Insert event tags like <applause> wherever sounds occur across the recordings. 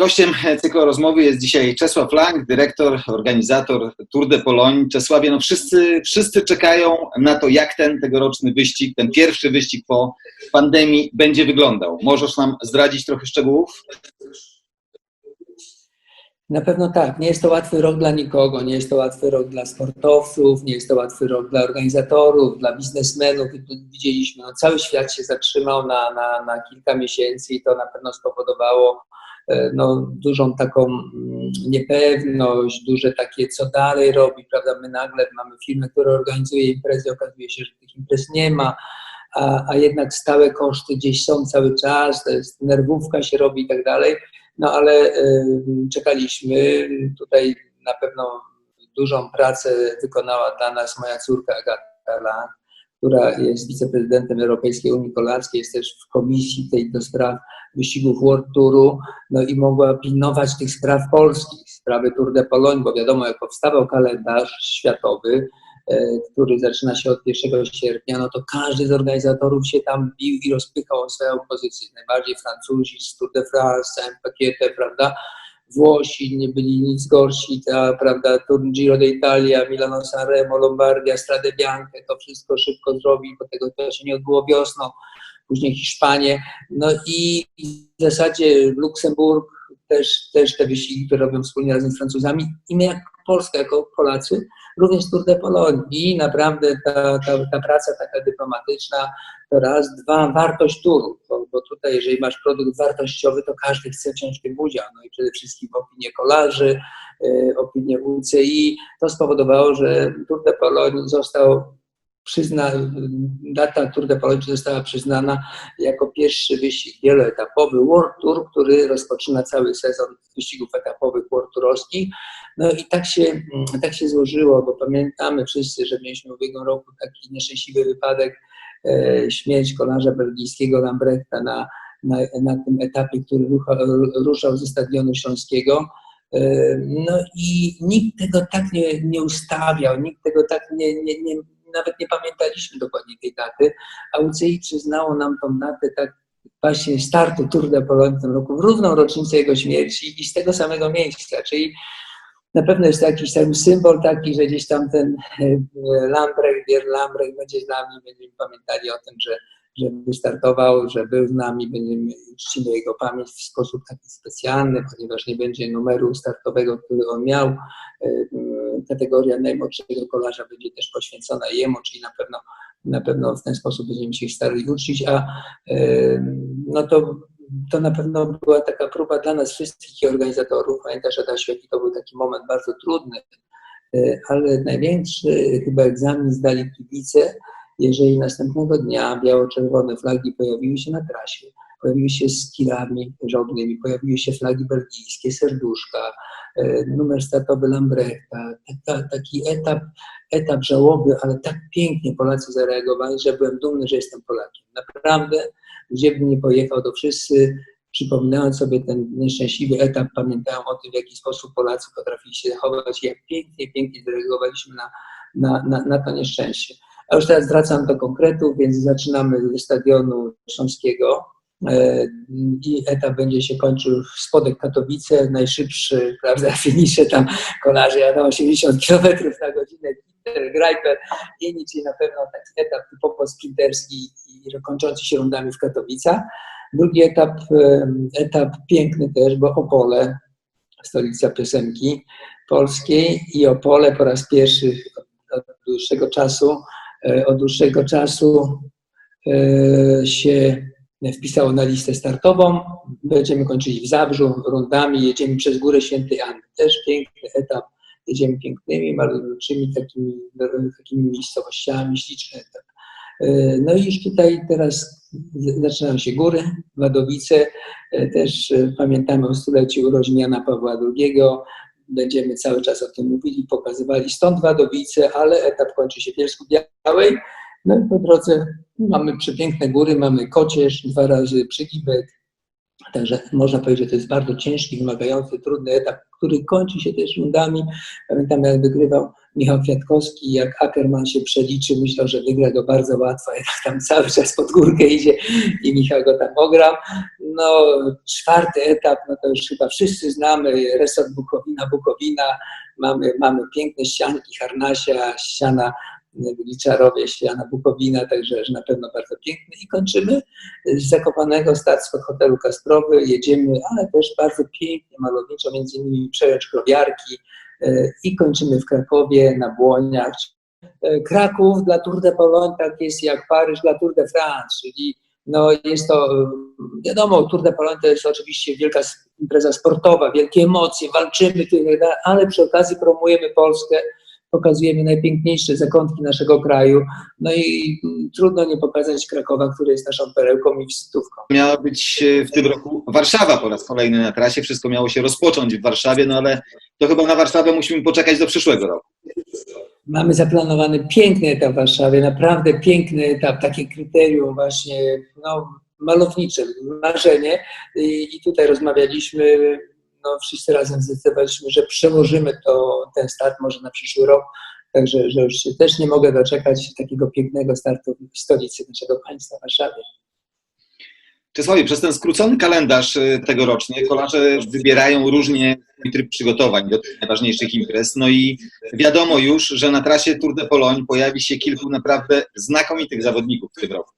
Gościem cyklu rozmowy jest dzisiaj Czesław Lang, dyrektor, organizator Tour de Pologne. Czesławie, no wszyscy, wszyscy czekają na to, jak ten tegoroczny wyścig, ten pierwszy wyścig po pandemii będzie wyglądał. Możesz nam zdradzić trochę szczegółów? Na pewno tak. Nie jest to łatwy rok dla nikogo. Nie jest to łatwy rok dla sportowców, nie jest to łatwy rok dla organizatorów, dla biznesmenów. Widzieliśmy, no, cały świat się zatrzymał na, na, na kilka miesięcy i to na pewno spowodowało e, no, dużą taką mm, niepewność, duże takie, co dalej robi, prawda? My nagle mamy firmę, która organizuje imprezy, okazuje się, że tych imprez nie ma, a, a jednak stałe koszty gdzieś są cały czas, to jest nerwówka się robi i tak dalej. No ale y, czekaliśmy. Tutaj na pewno dużą pracę wykonała dla nas moja córka Agata Lang, która jest wiceprezydentem Europejskiej Unii Kolarskiej, jest też w komisji tej do spraw wyścigów World Touru, no i mogła pilnować tych spraw polskich, sprawy Tour de Pologne, bo wiadomo, jak powstawał kalendarz światowy, E, który zaczyna się od 1 sierpnia, no to każdy z organizatorów się tam bił i rozpychał o swoją pozycję. Najbardziej Francuzi z Tour de France, całym pakietem, prawda? Włosi nie byli nic gorsi, ta, prawda, Giro d'Italia, Milano Sanremo, Lombardia, Strade Bianche, to wszystko szybko zrobił, bo tego się nie odbyło wiosną, później Hiszpanie, no i w zasadzie Luksemburg, też, też te wyścigi, które robią wspólnie razem z Francuzami i my jak Polska, jako Polacy, również Tour de Pologne i naprawdę ta, ta, ta praca taka dyplomatyczna to raz, dwa, wartość turu, bo, bo tutaj jeżeli masz produkt wartościowy, to każdy chce wziąć w tym udział, no i przede wszystkim opinie kolarzy, y, opinie UCI, to spowodowało, że Tour de Pologne został przyzna, data Tour de Pologne została przyznana jako pierwszy wyścig wieloetapowy World Tour, który rozpoczyna cały sezon wyścigów etapowych World Tourowskich. No i tak się, tak się złożyło, bo pamiętamy wszyscy, że mieliśmy w ubiegłym roku taki nieszczęśliwy wypadek, e, śmierć kolarza belgijskiego Lambrechta na, na, na tym etapie, który rucha, ruszał ze stadionu śląskiego. E, no i nikt tego tak nie, nie ustawiał, nikt tego tak nie, nie, nie nawet nie pamiętaliśmy dokładnie tej daty, a UCI przyznało nam tą datę tak właśnie startu Tour de Pologne w tym roku, w równą rocznicę jego śmierci i z tego samego miejsca, czyli na pewno jest to jakiś tam symbol taki, że gdzieś tam ten e, Lambrecht, Bier Lambrecht będzie z nami, będziemy pamiętali o tym, że że wystartował, że był z nami, będziemy czcimy jego pamięć w sposób taki specjalny, ponieważ nie będzie numeru startowego, który on miał. E, kategoria najmłodszego kolarza będzie też poświęcona jemu, czyli na pewno, na pewno w ten sposób będziemy się starali uczcić, a e, no to to na pewno była taka próba dla nas wszystkich i organizatorów. Pamiętasz, Adasiu, jaki to był taki moment bardzo trudny, e, ale największy chyba egzamin zdali kibice, jeżeli następnego dnia biało-czerwone flagi pojawiły się na trasie, pojawiły się z kirami żołnymi, pojawiły się flagi belgijskie, serduszka, e, numer startowy Lambrechta, taki etap, etap żałoby, ale tak pięknie Polacy zareagowali, że byłem dumny, że jestem Polakiem. Naprawdę, gdzie bym nie pojechał, to wszyscy przypominając sobie ten nieszczęśliwy etap, pamiętają o tym, w jaki sposób Polacy potrafili się zachować, jak pięknie, pięknie zareagowaliśmy na, na, na, na to nieszczęście. A już teraz wracam do konkretów, więc zaczynamy stadionu Śląskiego. E, i etap będzie się kończył w spodek Katowice, najszybszy, prawda, <laughs> finisze tam kolarze jadą 80 km na godzinę, Peter Greiper, inni, czyli na pewno taki etap typowo sprinterski i kończący się rundami w Katowicach. Drugi etap, e, etap piękny też, bo Opole, stolica piosenki polskiej i Opole po raz pierwszy od dłuższego czasu od dłuższego czasu e, się wpisało na listę startową. Będziemy kończyć w Zabrzu rundami, jedziemy przez Górę Świętej Anny. Też piękny etap, jedziemy pięknymi, malowniczymi takimi, takimi miejscowościami, śliczny etap. E, no i już tutaj teraz zaczynają się góry, Wadowice, też pamiętamy o stuleciu urodzin Jana Pawła II, będziemy cały czas o tym mówili, pokazywali. Stąd Wadowice, ale etap kończy się w Bielsku Białej. No i po drodze mamy przepiękne góry, mamy Kocież, dwa razy Przygibek. Także można powiedzieć, że to jest bardzo ciężki, wymagający, trudny etap, który kończy się też rundami. Pamiętam, jak wygrywał Michał Kwiatkowski, jak Ackerman się przeliczy, myślał, że wygra go bardzo łatwo, jednak tam cały czas pod górkę idzie i Michał go tam ograł. No, czwarty etap, no to już chyba wszyscy znamy, resort Bukowina, Bukowina, mamy, mamy piękne ścianki Harnasia, ściana w Liczarowie, ściana Bukowina, także że na pewno bardzo piękny i kończymy z Zakopanego, spod hotelu Kasprowy, jedziemy, ale też bardzo pięknie, malowniczo, między innymi przejąć krowiarki, i kończymy w Krakowie, na Błoniach. Kraków dla Tour de Pologne tak jest jak Paryż dla Tour de France, czyli no jest to, wiadomo, Tour de Pologne to jest oczywiście wielka impreza sportowa, wielkie emocje, walczymy, ale przy okazji promujemy Polskę, pokazujemy najpiękniejsze zakątki naszego kraju, no i trudno nie pokazać Krakowa, który jest naszą perełką i wizytówką. Miała być e, w tym roku Warszawa po raz kolejny na trasie, wszystko miało się rozpocząć w Warszawie, no ale to chyba na Warszawę musimy poczekać do przyszłego roku. Mamy zaplanowany piękny etap w Warszawie, naprawdę piękny etap, takie kryterium właśnie, no malownicze, marzenie i, i tutaj rozmawialiśmy no, wszyscy razem zdecydowaliśmy, że przełożymy to, ten start może na przyszły rok. Także że już się też nie mogę doczekać takiego pięknego startu w stolicy naszego państwa, Warszawie. Czesławie, przez ten skrócony kalendarz y, tegorocznie kolarze wybierają różnie tryb przygotowań do tych najważniejszych imprez. No i wiadomo już, że na trasie Tour de Pologne pojawi się kilku naprawdę znakomitych zawodników w tym roku.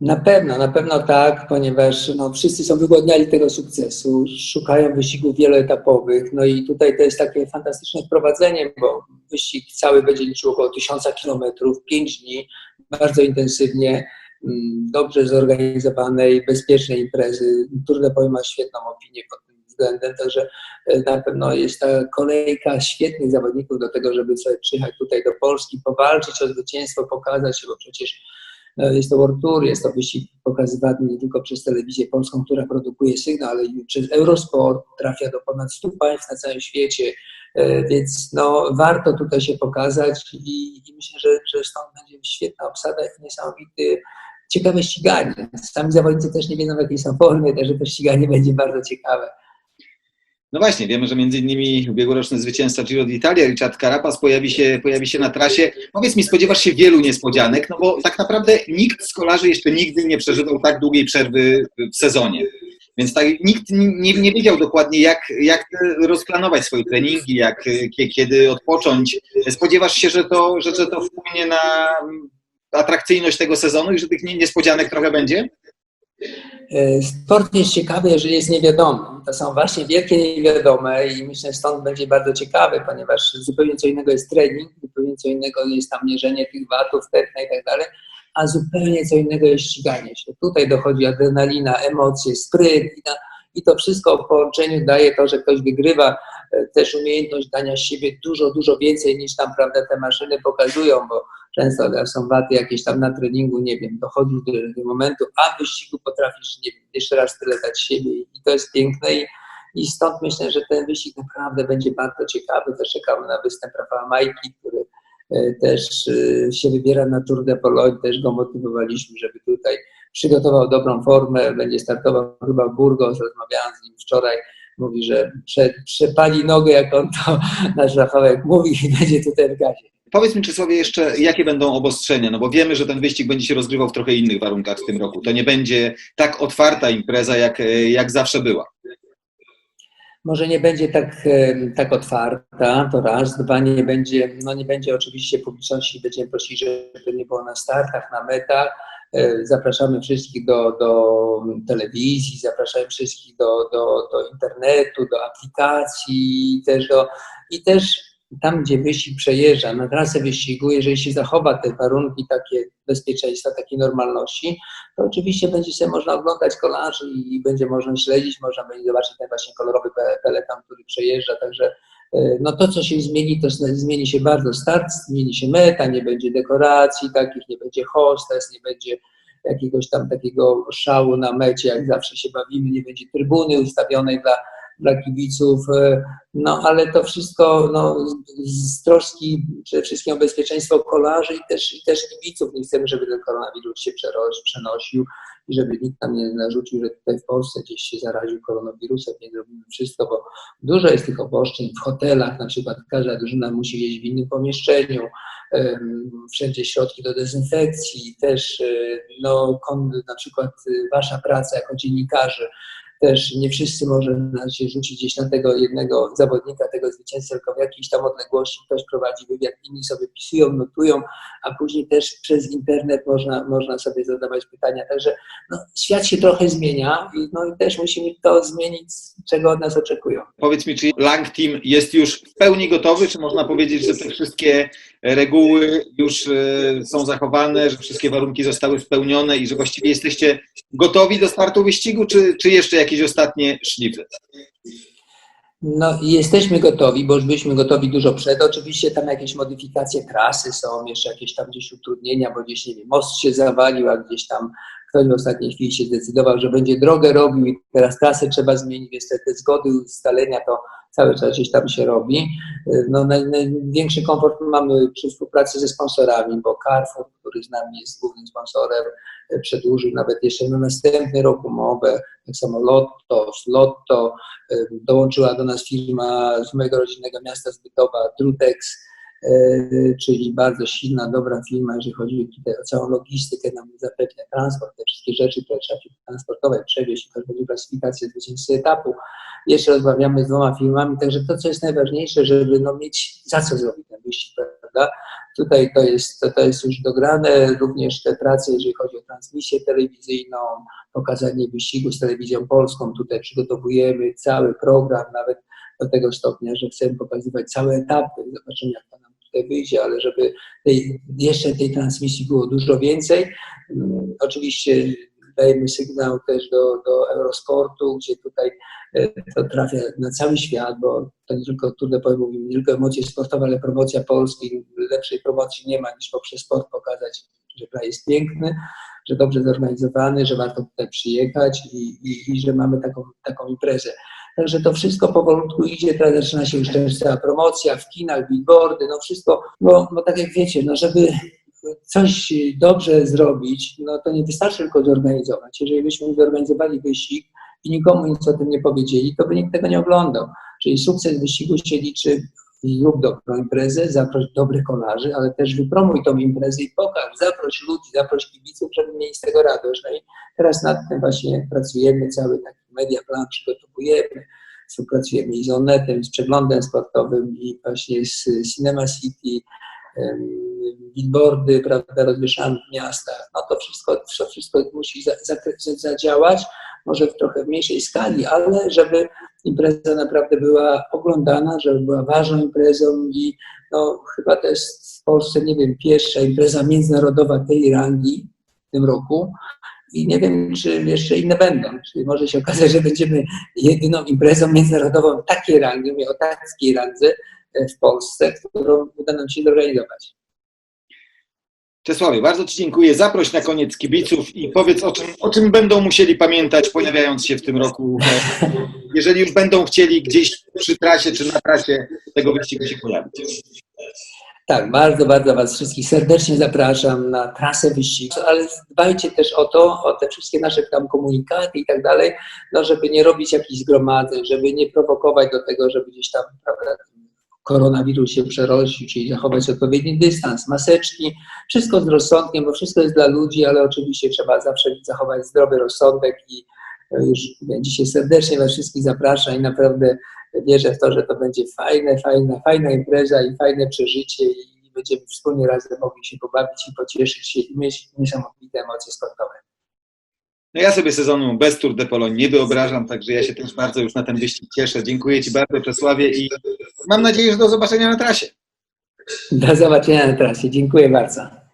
Na pewno, na pewno tak, ponieważ no, wszyscy są wygłodniali tego sukcesu, szukają wyścigów wieloetapowych, no i tutaj to jest takie fantastyczne wprowadzenie, bo wyścig cały będzie liczył około 1000 kilometrów, 5 dni, bardzo intensywnie, mm, dobrze zorganizowanej, bezpiecznej imprezy. De Pologne ma świetną opinię pod tym względem, także e, na pewno jest ta kolejka świetnych zawodników do tego, żeby sobie przyjechać tutaj do Polski, powalczyć o zwycięstwo, pokazać się, bo przecież jest to World Tour, jest to wyścig pokazywany nie tylko przez telewizję polską, która produkuje sygnał, ale i przez Eurosport, trafia do ponad 100 państw na całym świecie, e, więc no, warto tutaj się pokazać i, i myślę, że, że stąd będzie świetna obsada i niesamowity ciekawe ściganie. Sami zawodnicy też nie wiedzą w jakiej są formie, także to ściganie będzie bardzo ciekawe. No właśnie, wiemy, że między innymi ubiegłoroczny zwycięzca Giro d'Italia, Richard Carapaz, pojawi się, pojawi się na trasie. Powiedz mi, spodziewasz się wielu niespodzianek, no bo tak naprawdę nikt z kolarzy jeszcze nigdy nie przeżywał tak długiej przerwy w sezonie. Więc tak, nikt nie, nie wiedział dokładnie, jak, jak rozplanować swoje treningi, jak, kiedy odpocząć. Spodziewasz się, że to, że, że to wpłynie na atrakcyjność tego sezonu i że tych niespodzianek trochę będzie? E, sport jest ciekawy, jeżeli jest niewiadomy. To są właśnie wielkie niewiadome i myślę, że stąd będzie bardzo ciekawy, ponieważ zupełnie co innego jest trening, zupełnie co innego jest tam mierzenie tych watów, tętna i tak dalej, a zupełnie co innego jest ściganie się. Tutaj dochodzi adrenalina, emocje, spryt i, to wszystko w połączeniu daje to, że ktoś wygrywa też umiejętność dania siebie dużo, dużo więcej niż tam prawda, te maszyny pokazują, bo często są waty jakieś tam na treningu, nie wiem, dochodzisz do, do momentu, a w wyścigu potrafisz, nie wiem, jeszcze raz tyle dać siebie i to jest piękne i, i stąd myślę, że ten wyścig naprawdę będzie bardzo ciekawy. Też czekamy na występ Rafała Majki, który e, też e, się wybiera na Tour de Pologne, też go motywowaliśmy, żeby tutaj przygotował dobrą formę, będzie startował chyba w Burgos, rozmawiałem z nim wczoraj, mówi, że prze, przepali nogę, jak on to <laughs> nasz Rafałek mówi i będzie tutaj w gazie. Powiedz mi, Czesławie, jeszcze jakie będą obostrzenia, no bo wiemy, że ten wyścig będzie się rozgrywał w trochę innych warunkach w tym roku. To nie będzie tak otwarta impreza, jak, jak zawsze była. Może nie będzie tak, tak otwarta, to raz. Dwa, nie będzie, no nie będzie oczywiście publiczności, będziemy prosili, żeby nie było na startach, na metach. E, zapraszamy wszystkich do, do telewizji, zapraszamy wszystkich do, do, do internetu, do aplikacji też do, i też tam, gdzie wyścig przejeżdża, na trasę wyścigu, jeżeli się zachowa te warunki takie bezpieczeństwa, takiej normalności, to oczywiście będzie się można oglądać kolarzy i będzie można śledzić, można będzie zobaczyć ten właśnie kolorowy peleton, który przejeżdża, także no to, co się zmieni, to zmieni się bardzo. Start, zmieni się meta, nie będzie dekoracji takich, nie będzie hostes, nie będzie jakiegoś tam takiego szału na mecie, jak zawsze się bawimy, nie będzie trybuny ustawionej dla dla kibiców, e, no ale to wszystko no, z, troski przede wszystkim o bezpieczeństwo kolarzy i też, i też kibiców. Nie chcemy, żeby ten koronawirus się przenosił i żeby nikt nam nie narzucił, że tutaj w Polsce gdzieś się zaraził koronawirusem. Nie zrobimy wszystko, bo dużo jest tych obostrzeń w hotelach, na przykład każda drużyna musi jeść w innym pomieszczeniu, em, wszędzie środki do dezynfekcji, też e, no, na przykład e, wasza praca jako dziennikarzy, też nie wszyscy można się rzucić gdzieś na tego jednego zawodnika, tego zwycięzcę, tylko w jakiejś tam odległości ktoś prowadzi wywiad, inni sobie pisują, notują, a później też przez internet można, można sobie zadawać pytania. Także no, świat się trochę zmienia i, no, i też musimy to zmienić, czego od nas oczekują. Powiedz mi, czy Lang Team jest już w pełni gotowy, czy można powiedzieć, że te wszystkie reguły już e, są zachowane, że wszystkie warunki zostały spełnione i że właściwie jesteście gotowi do startu wyścigu, czy, czy jeszcze jakieś ostatnie szlify? No jesteśmy gotowi, bo już byliśmy gotowi dużo przed. Oczywiście tam jakieś modyfikacje trasy są, jeszcze jakieś tam gdzieś utrudnienia, bo gdzieś, nie wiem, most się zawalił, a gdzieś tam ktoś w ostatniej chwili się zdecydował, że będzie drogę robił i teraz trasę trzeba zmienić, więc te, te zgody, ustalenia to cały czas gdzieś tam się robi. No, naj, największy komfort mamy przy współpracy ze sponsorami, bo Carrefour, który z nami jest głównym sponsorem, przedłużył nawet jeszcze na następny rok umowę, tak samo Lotto, Lotto, dołączyła do nas firma z mojego rodzinnego miasta Zbytowa, Drutex, czyli bardzo silna, dobra firma, jeżeli chodzi o całą logistykę, nam zapewnia transport, te wszystkie rzeczy, które trzeba transportować, przewieźć, to będzie klasyfikacja zwycięzcy etapu. Jeszcze rozmawiamy z dwoma firmami, także to, co jest najważniejsze, żeby no, mieć za co zrobić ten wyścig, prawda? Tutaj to jest, to, to jest już dograne, również te prace, jeżeli chodzi o transmisję telewizyjną, pokazanie wyścigu z telewizją polską, tutaj przygotowujemy cały program, nawet do tego stopnia, że chcemy pokazywać całe etapy, zobaczymy jak to nam tutaj wyjdzie, ale żeby tej, jeszcze tej transmisji było dużo więcej. Um, oczywiście dajemy sygnał też do, do Eurosportu, gdzie tutaj to trafia na cały świat, bo to nie tylko Tour de Pole mówimy, nie tylko emocje sportowe, ale promocja Polski. Lepszej promocji nie ma niż poprzez sport pokazać, że kraj jest piękny, że dobrze zorganizowany, że warto tutaj przyjechać i, i, i że mamy taką, taką imprezę. Także to wszystko powolutku idzie, teraz zaczyna się już też cała promocja w kinach, billboardy, no wszystko, bo, bo tak jak wiecie, no żeby coś dobrze zrobić, no to nie wystarczy tylko zorganizować. Jeżeli byśmy zorganizowali wyścig i nikomu nic o tym nie powiedzieli, to by nikt tego nie oglądał. Czyli sukces wyścigu się liczy zrób dobrą imprezę, zaproś dobrych kolarzy, ale też wypromuj tą imprezę i pokaż, zaproś ludzi, zaproś kibiców, żeby mieli z tego radość. No i teraz nad tym właśnie pracujemy, cały taki media plan przygotowujemy, współpracujemy i z Onetem, z przeglądem sportowym i właśnie z Cinema City, billboardy, prawda, rozwieszamy w miastach. No to wszystko, to wszystko musi za, za, zadziałać, może w trochę mniejszej skali, ale żeby impreza naprawdę była oglądana, żeby była ważną imprezą i no, chyba to jest w Polsce, nie wiem, pierwsza impreza międzynarodowa tej rangi w tym roku. I nie wiem, czy jeszcze inne będą. Czyli może się okazać, że będziemy jedyną imprezą międzynarodową takiej rangi, mówię o takiej randze w Polsce, którą uda nam się zorganizować. Czesławie, bardzo Ci dziękuję. Zaproś na koniec kibiców i powiedz, o czym, o czym będą musieli pamiętać, pojawiając się w tym roku, jeżeli już będą chcieli gdzieś przy trasie czy na trasie tego wyścigu się pojawić. Tak, bardzo, bardzo Was wszystkich serdecznie zapraszam na trasę wyścigu, ale dbajcie też o to, o te wszystkie nasze tam komunikaty i tak dalej, no żeby nie robić jakichś zgromadzeń, żeby nie prowokować do tego, żeby gdzieś tam prawda, koronawirus się przerości, czyli zachować odpowiedni dystans, maseczki, wszystko z rozsądkiem, bo wszystko jest dla ludzi, ale oczywiście trzeba zawsze zachować zdrowy rozsądek i już dzisiaj serdecznie Was wszystkich zapraszam i naprawdę wierzę w to, że to będzie fajne, fajna, fajna impreza i fajne przeżycie i będziemy wspólnie razem mogli się pobawić i pocieszyć się i mieć niesamowite emocje sportowe. No ja sobie sezonu bez Tour de Pologne nie wyobrażam, także ja się też bardzo już na ten wyścig cieszę. Dziękuję Ci bardzo, Czesławie, i mam nadzieję, że do zobaczenia na trasie. Do zobaczenia na trasie. Dziękuję bardzo.